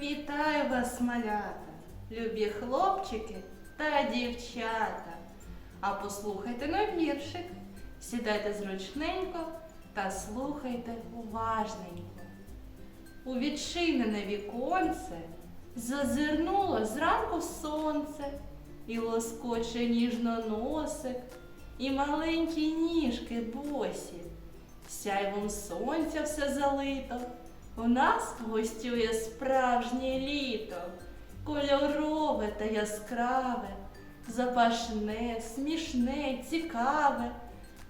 Вітаю вас, малята, любі хлопчики та дівчата. А послухайте на віршик, сідайте зручненько та слухайте уважненько. У відчинене віконце зазирнуло зранку сонце, і лоскоче ніжно носик, і маленькі ніжки босі. Сяйвом сонця все залито. У нас гостює справжнє літо, кольорове та яскраве, запашне, смішне, цікаве.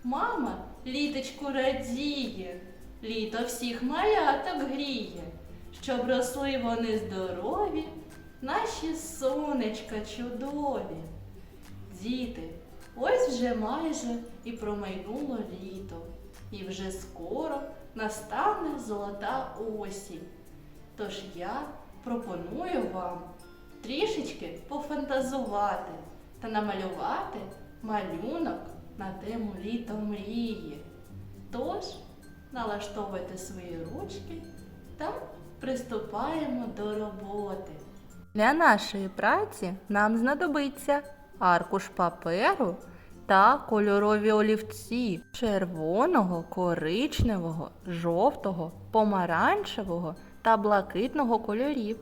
Мама літочку радіє, літо всіх маляток гріє, щоб росли вони здорові, наші сонечка чудові. Діти, ось вже майже і промайнуло літо, і вже скоро настане золота осінь. Тож я пропоную вам трішечки пофантазувати та намалювати малюнок на тему літо мрії. Тож налаштовуйте свої ручки та приступаємо до роботи. Для нашої праці нам знадобиться аркуш паперу та кольорові олівці червоного, коричневого, жовтого, помаранчевого та блакитного кольорів.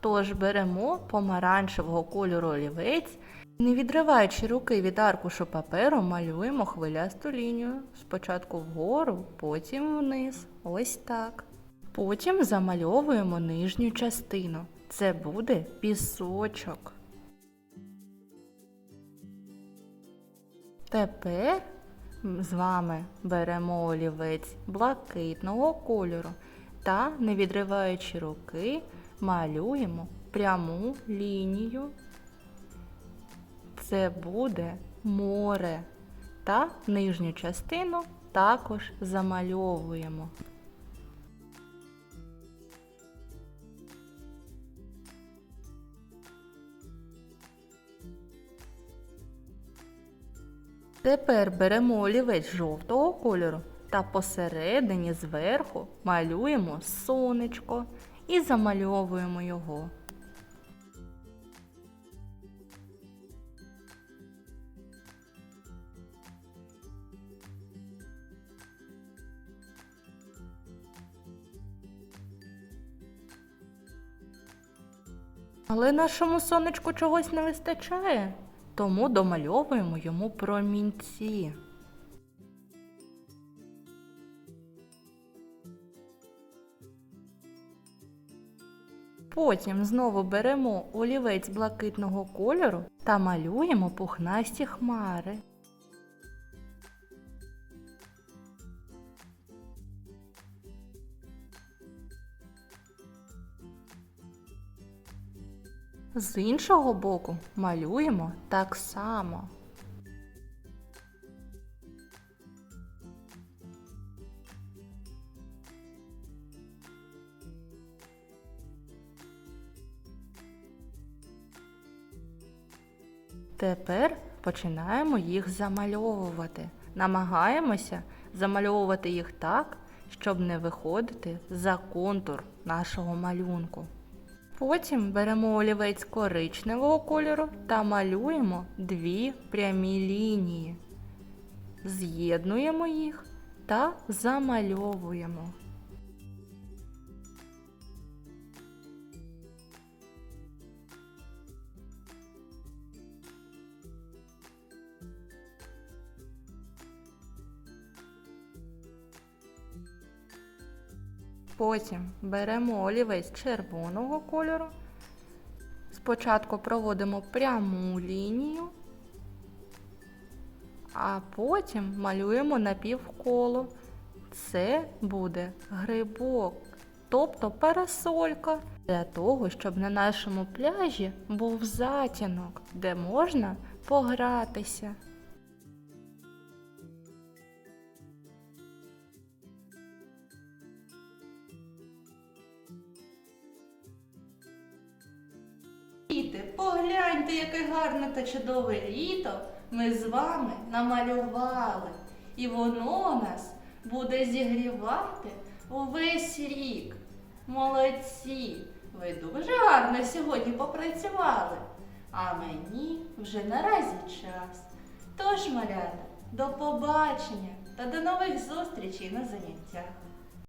Тож беремо помаранчевого кольору олівець, не відриваючи руки від аркушу паперу, малюємо хвилясту лінію. Спочатку вгору, потім вниз. Ось так. Потім замальовуємо нижню частину. Це буде пісочок. Тепер з вами беремо олівець блакитного кольору та, не відриваючи руки, малюємо пряму лінію. Це буде море. Та нижню частину також замальовуємо. Тепер беремо олівець жовтого кольору та посередині зверху малюємо сонечко і замальовуємо його. Але нашому сонечку чогось не вистачає, тому домальовуємо йому промінці. Потім знову беремо олівець блакитного кольору та малюємо пухнасті хмари. З іншого боку малюємо так само. Тепер починаємо їх замальовувати. Намагаємося замальовувати їх так, щоб не виходити за контур нашого малюнку. Потім беремо олівець коричневого кольору та малюємо дві прямі лінії. З'єднуємо їх та замальовуємо. Потім беремо олівець червоного кольору. Спочатку проводимо пряму лінію, а потім малюємо напівколо. Це буде грибок, тобто парасолька, для того, щоб на нашому пляжі був затінок, де можна погратися. Погляньте, яке гарне та чудове літо ми з вами намалювали. І воно нас буде зігрівати увесь рік. Молодці! ви дуже гарно сьогодні попрацювали, а мені вже наразі час. Тож, малята, до побачення та до нових зустрічей на заняттях.